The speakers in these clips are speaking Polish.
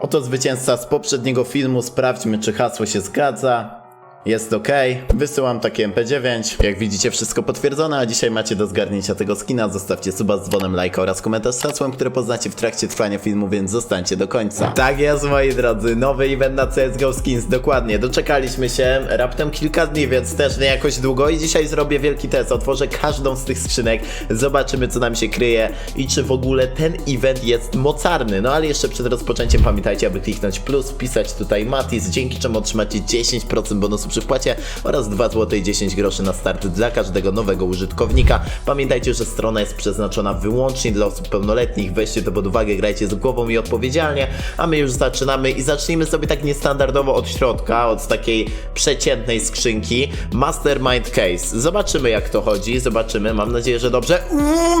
Oto zwycięzca z poprzedniego filmu. Sprawdźmy, czy hasło się zgadza. Jest ok. Wysyłam takie MP9. Jak widzicie, wszystko potwierdzone, a dzisiaj macie do zgarnięcia tego skina. Zostawcie suba z dzwonem, lajka oraz komentarz z hasłem, które poznacie w trakcie trwania filmu, więc zostańcie do końca. Tak jest, moi drodzy. Nowy event na CSGO Skins. Dokładnie. Doczekaliśmy się raptem kilka dni, więc też nie jakoś długo. I dzisiaj zrobię wielki test. Otworzę każdą z tych skrzynek. Zobaczymy, co nam się kryje i czy w ogóle ten event jest mocarny. No ale jeszcze przed rozpoczęciem pamiętajcie, aby kliknąć plus, wpisać tutaj Matis, dzięki czemu otrzymacie 10% bonusu przy wpłacie oraz 2 zł 10 groszy na start dla każdego nowego użytkownika. Pamiętajcie, że strona jest przeznaczona wyłącznie dla osób pełnoletnich. Weźcie to pod uwagę, grajcie z głową i odpowiedzialnie, a my już zaczynamy i zacznijmy sobie tak niestandardowo od środka, od takiej przeciętnej skrzynki Mastermind Case. Zobaczymy jak to chodzi, zobaczymy, mam nadzieję, że dobrze.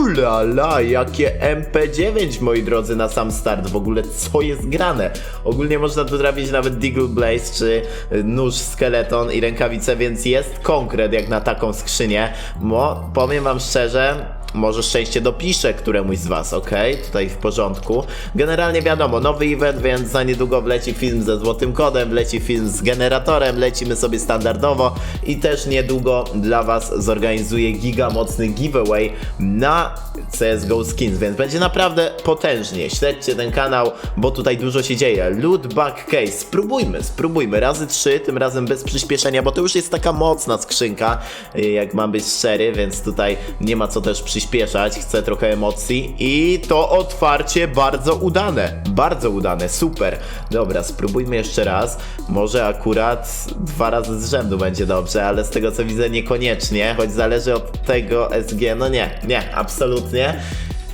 Ulala, jakie MP9 moi drodzy na sam start, w ogóle co jest grane? Ogólnie można tu trafić nawet Deagle Blaze czy y, nóż skeleton i rękawice, więc jest konkret jak na taką skrzynię. Mo, powiem wam szczerze, może szczęście dopiszę któremuś z Was, ok? Tutaj w porządku. Generalnie wiadomo, nowy event, więc za niedługo wleci film ze złotym kodem, wleci film z generatorem, lecimy sobie standardowo i też niedługo dla Was zorganizuję giga mocny giveaway na CSGO Skins, więc będzie naprawdę potężnie. Śledźcie ten kanał, bo tutaj dużo się dzieje. Loot Bug Case, spróbujmy, spróbujmy. Razy trzy, tym razem bez przyspieszenia, bo to już jest taka mocna skrzynka, y, jak mam być szczery, więc tutaj nie ma co też przyspieszać. Chcę trochę emocji i to otwarcie bardzo udane. Bardzo udane, super. Dobra, spróbujmy jeszcze raz. Może akurat dwa razy z rzędu będzie dobrze, ale z tego co widzę niekoniecznie, choć zależy od tego SG. No nie, nie, absolutnie.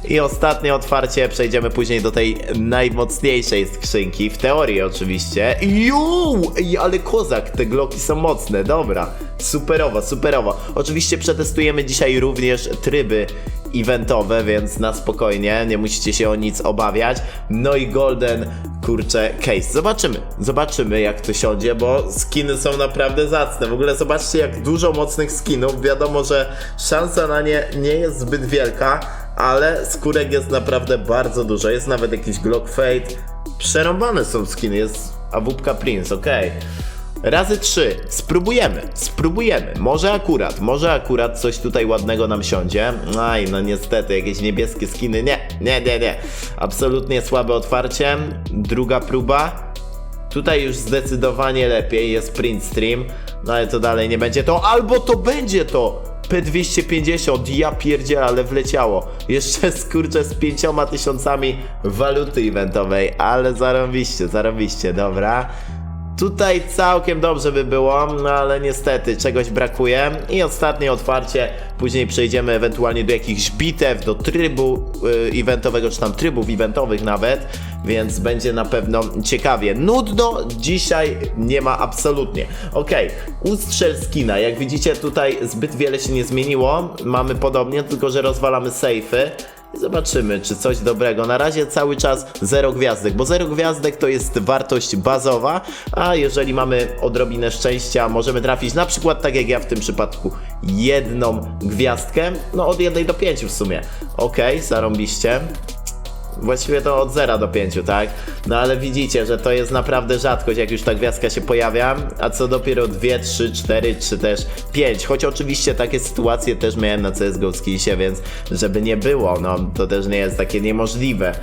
I ostatnie otwarcie, przejdziemy później do tej najmocniejszej skrzynki, w teorii oczywiście. Juu, ej, ale kozak, te gloki są mocne, dobra. Superowo, superowo. Oczywiście przetestujemy dzisiaj również tryby eventowe, więc na spokojnie, nie musicie się o nic obawiać. No i golden, kurczę, case. Zobaczymy, zobaczymy jak to siądzie, bo skiny są naprawdę zacne. W ogóle zobaczcie jak dużo mocnych skinów. Wiadomo, że szansa na nie nie jest zbyt wielka, ale skórek jest naprawdę bardzo dużo. Jest nawet jakiś Glock Fate. Przerąbane są skiny, jest Awupka Prince, okej. Razy trzy. Spróbujemy, spróbujemy. Może akurat, może akurat coś tutaj ładnego nam siądzie. Aj, no niestety, jakieś niebieskie skiny. Nie, nie, nie, nie. Absolutnie słabe otwarcie. Druga próba. Tutaj już zdecydowanie lepiej jest print stream, no ale to dalej nie będzie to, albo to będzie to! P250, ja pierdzielę, ale wleciało. Jeszcze skurczę z pięcioma tysiącami waluty eventowej, ale zarobiście, zarobiście, dobra. Tutaj całkiem dobrze by było, no ale niestety czegoś brakuje. I ostatnie otwarcie, później przejdziemy ewentualnie do jakichś bitew, do trybu y, eventowego, czy tam trybów eventowych nawet, więc będzie na pewno ciekawie. Nudno dzisiaj nie ma absolutnie. Okej, ustrzel skina, jak widzicie tutaj zbyt wiele się nie zmieniło, mamy podobnie, tylko że rozwalamy sejfy. I Zobaczymy, czy coś dobrego. Na razie cały czas 0 gwiazdek, bo 0 gwiazdek to jest wartość bazowa, a jeżeli mamy odrobinę szczęścia, możemy trafić na przykład, tak jak ja w tym przypadku, jedną gwiazdkę, no od 1 do 5 w sumie. Okej, zarąbiście. Właściwie to od 0 do 5, tak? No ale widzicie, że to jest naprawdę rzadkość, jak już ta gwiazdka się pojawia, a co dopiero 2, 3, 4 czy też 5. Choć oczywiście takie sytuacje też miałem na CSGO Skillsie, więc żeby nie było, no to też nie jest takie niemożliwe.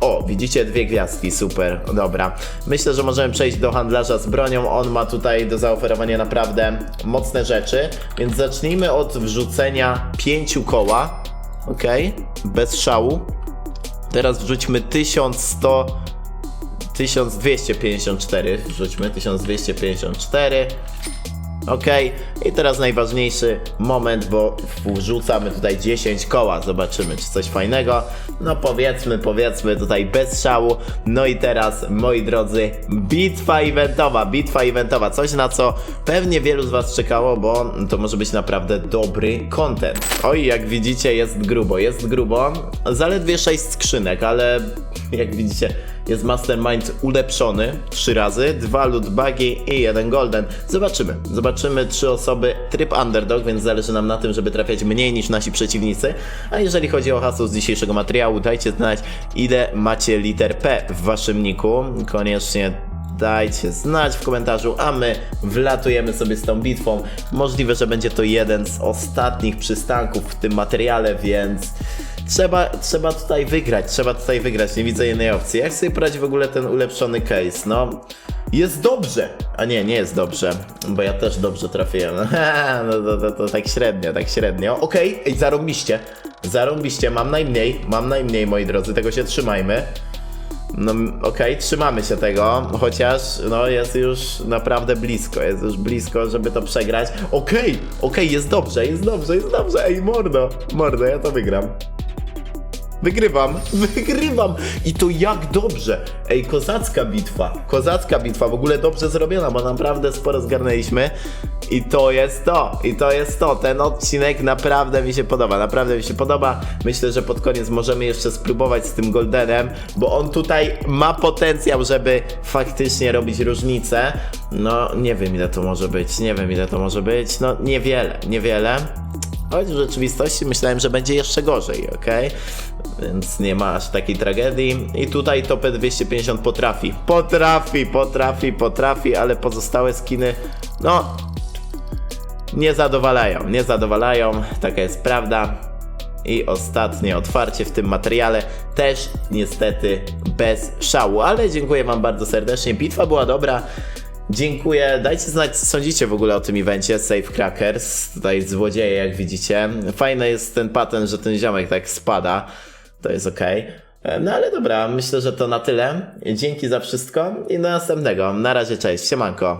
O, widzicie dwie gwiazdki, super, dobra. Myślę, że możemy przejść do handlarza z bronią, on ma tutaj do zaoferowania naprawdę mocne rzeczy, więc zacznijmy od wrzucenia pięciu koła, ok? Bez szału. Teraz wrzućmy 1100. 1254. Wrzućmy 1254. Ok, i teraz najważniejszy moment, bo wrzucamy tutaj 10 koła. Zobaczymy, czy coś fajnego. No powiedzmy, powiedzmy tutaj bez szału. No i teraz, moi drodzy, bitwa eventowa, bitwa eventowa. Coś na co pewnie wielu z Was czekało, bo to może być naprawdę dobry content. Oj, jak widzicie, jest grubo, jest grubo. Zaledwie 6 skrzynek, ale jak widzicie, jest Mastermind ulepszony trzy razy, dwa loot bugi i jeden golden. Zobaczymy. Zobaczymy trzy osoby, tryb underdog, więc zależy nam na tym, żeby trafiać mniej niż nasi przeciwnicy. A jeżeli chodzi o hasło z dzisiejszego materiału, dajcie znać, ile macie liter P w waszym niku. Koniecznie dajcie znać w komentarzu, a my wlatujemy sobie z tą bitwą. Możliwe, że będzie to jeden z ostatnich przystanków w tym materiale, więc trzeba, trzeba tutaj wygrać, trzeba tutaj wygrać, nie widzę innej opcji. Jak sobie poradzi w ogóle ten ulepszony case? No, jest dobrze, a nie, nie jest dobrze, bo ja też dobrze trafiłem. no to, to, to tak średnio, tak średnio. Okej, ej, zarąbiście, zarąbiście, mam najmniej, mam najmniej, moi drodzy, tego się trzymajmy. No okej, trzymamy się tego, chociaż no jest już naprawdę blisko, jest już blisko, żeby to przegrać. Okej, okej, jest dobrze, jest dobrze, jest dobrze, ej mordo, mordo, ja to wygram. Wygrywam, wygrywam i to jak dobrze. Ej, kozacka bitwa, kozacka bitwa, w ogóle dobrze zrobiona, bo naprawdę sporo zgarnęliśmy i to jest to, i to jest to. Ten odcinek naprawdę mi się podoba, naprawdę mi się podoba. Myślę, że pod koniec możemy jeszcze spróbować z tym Goldenem, bo on tutaj ma potencjał, żeby faktycznie robić różnicę. No, nie wiem ile to może być, nie wiem ile to może być, no niewiele, niewiele. Choć w rzeczywistości myślałem, że będzie jeszcze gorzej, ok? Więc nie ma aż takiej tragedii. I tutaj topę 250 potrafi. Potrafi, potrafi, potrafi, ale pozostałe skiny, no, nie zadowalają, nie zadowalają, taka jest prawda. I ostatnie otwarcie w tym materiale też niestety bez szału, ale dziękuję Wam bardzo serdecznie. Bitwa była dobra. Dziękuję. Dajcie znać, co sądzicie w ogóle o tym evencie Safe Crackers. Tutaj złodzieje, jak widzicie. Fajny jest ten patent, że ten ziomek tak spada. To jest ok. No ale dobra, myślę, że to na tyle. Dzięki za wszystko i do następnego. Na razie, cześć, siemanko.